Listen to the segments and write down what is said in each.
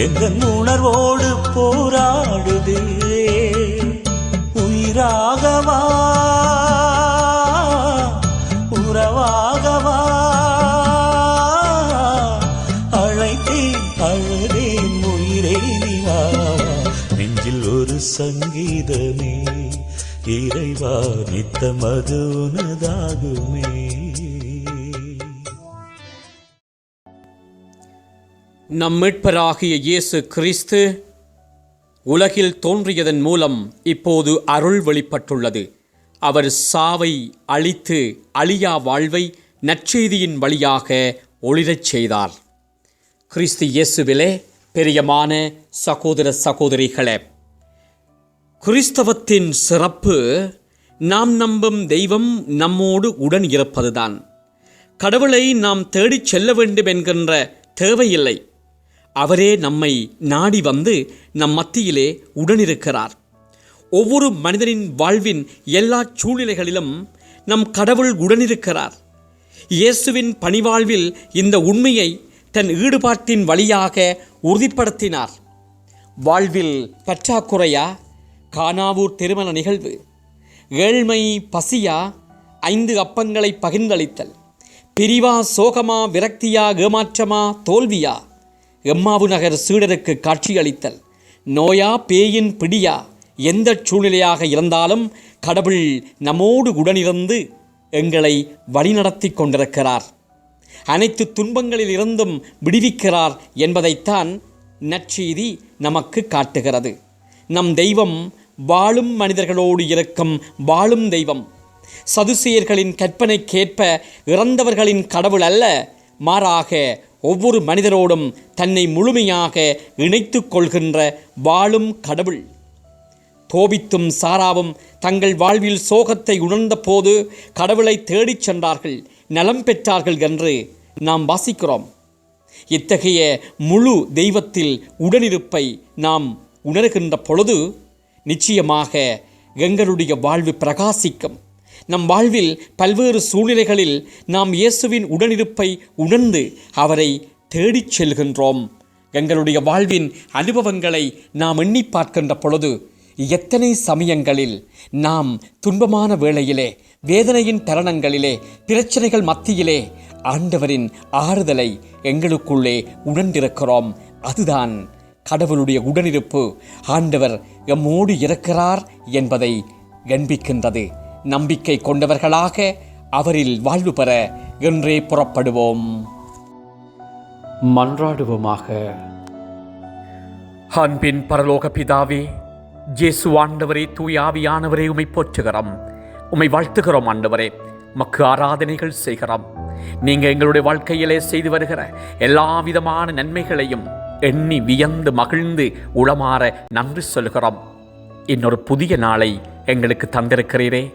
எந்த உணர்வோடு போராடுதே? உயிராகவா? உறவாகவா? அழைத்தேன் அழுதேன் உயிரே நிவாவா நெஞ்சில் ஒரு சங்கீதமே இறைவா நித்தமது உனதாகுமே. நம் மீட்பராகிய இயேசு கிறிஸ்து உலகில் தோன்றியதன் மூலம் இப்போது அருள் வெளிப்பட்டுள்ளது. அவர் சாவை அழித்து அழியா வாழ்வை நற்செய்தியின் வழியாக ஒளிரச் செய்தார். கிறிஸ்து இயேசுவிலே பெரியமான சகோதர சகோதரிகளே கிறிஸ்தவத்தின் சிறப்பு நாம் நம்பும் தெய்வம் நம்மோடு உடன் இருப்பதுதான். கடவுளை நாம் தேடிச் செல்ல வேண்டும் என்கின்ற தேவையில்லை. அவரே நம்மை நாடி வந்து நம் மத்தியிலே உடனிருக்கிறார். ஒவ்வொரு மனிதனின் வாழ்வின் எல்லா சூழ்நிலைகளிலும் நம் கடவுள் உடனிருக்கிறார். இயேசுவின் பணிவாழ்வில் இந்த உண்மையை தன் ஈடுபாட்டின் வழியாக உறுதிப்படுத்தினார். வாழ்வில் பற்றாக்குறையா? கானாவூர் திருமண நிகழ்வு. ஏழ்மை பசியா? ஐந்து அப்பங்களை பகிர்ந்தளித்தல். பிரிவா சோகமா விரக்தியா ஏமாற்றமா தோல்வியா? எம்மாவு நகர் சீடருக்கு காட்சியளித்தல். நோயா பேயின் பிடியா எந்த சூழ்நிலையாக இருந்தாலும் கடவுள் நம்மோடு உடனிருந்து எங்களை வழிநடத்தி கொண்டிருக்கிறார். அனைத்து துன்பங்களில் இருந்தும் விடுவிக்கிறார் என்பதைத்தான் நற்செய்தி நமக்கு காட்டுகிறது. நம் தெய்வம் வாழும் மனிதர்களோடு இருக்கும் வாழும் தெய்வம். சதுசேயர்களின் கற்பனைக்கேற்ப இறந்தவர்களின் கடவுள் அல்ல மாறாக ஒவ்வொரு மனிதரோடும் தன்னை முழுமையாக இணைத்து கொள்கின்ற வாழும் கடவுள். தோபித்தும் சாராவும் தங்கள் வாழ்வில் சோகத்தை உணர்ந்த போது கடவுளை தேடிச் சென்றார்கள் நலம் பெற்றார்கள் என்று நாம் வாசிக்கிறோம். இத்தகைய முழு தெய்வத்தில் உடனிருப்பை நாம் உணர்கின்ற பொழுது நிச்சயமாக எங்களுடைய வாழ்வு பிரகாசிக்கும். நம் வாழ்வில் பல்வேறு சூழ்நிலைகளில் நாம் இயேசுவின் உடனிருப்பை உணர்ந்து அவரை தேடிச் செல்கின்றோம். எங்களுடைய வாழ்வின் அனுபவங்களை நாம் எண்ணி பார்க்கின்ற பொழுது எத்தனை சமயங்களில் நாம் துன்பமான வேளையிலே வேதனையின் தருணங்களிலே பிரச்சனைகள் மத்தியிலே ஆண்டவரின் ஆறுதலை எங்களுக்குள்ளே உணர்ந்திருக்கிறோம். அதுதான் கடவுளுடைய உடனிருப்பு. ஆண்டவர் எம்மோடு இருக்கிறார் என்பதை கண்பிக்கின்றது நம்பிக்கை கொண்டவர்களாக அவரில் வாழ்வு பெற என்றே புறப்படுவோம். மன்றாடுவோமாக. அன்பின் பரலோக பிதாவே ஜேசு ஆண்டவரே தூயாவியானவரே உமை போற்றுகிறோம். உமை வாழ்த்துகிறோம் ஆண்டவரே மக்கு ஆராதனைகள் செய்கிறோம். நீங்க எங்களுடைய வாழ்க்கையிலே செய்து வருகிற எல்லா விதமான நன்மைகளையும் எண்ணி வியந்து மகிழ்ந்து உளமாற நன்றி சொல்கிறோம் இன்னொரு புதிய நாளை எங்களுக்கு தந்திருக்கிறீரே.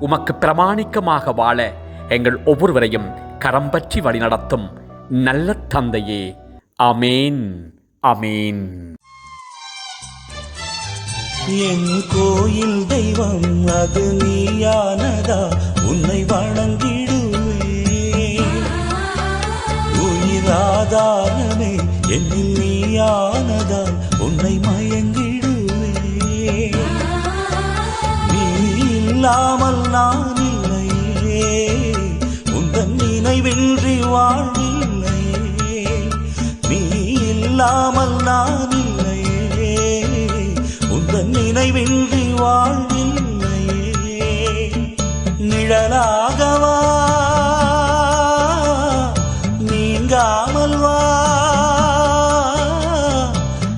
உமக்கு பிரமாணிக்கமாக வாழ எங்கள் ஒவ்வொருவரையும் கரம் பற்றி வழிநடத்தும் நல்ல தந்தையே. அமேன் அமேன் என் கோயில் தெய்வம் அது நீயானதா? உன்னை வணங்கிடுவேன். உயிராதாரமே என்னில் நீயானதா? உன்னை இல்லாமல் நான் இல்லையே. உந்தன் நினைவின்றி வாழ்வில்லையே. நீ இல்லாமல் நான் இல்லையே. உந்தன் நினைவின்றி வாழ்வில்லையே. நிழலாகவா நீங்காமல் வா.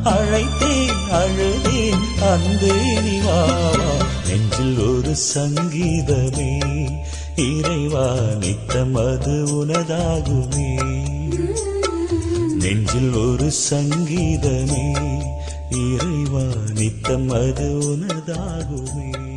அழைத்தேன் அழுதேன் அன்பே நிவாவா நெஞ்சில் ஒரு சங்கீதமே இறைவா நித்தம் அது உனதாகுமே. நெஞ்சில் ஒரு சங்கீதமே இறைவா நித்தம் அது உனதாகுமே.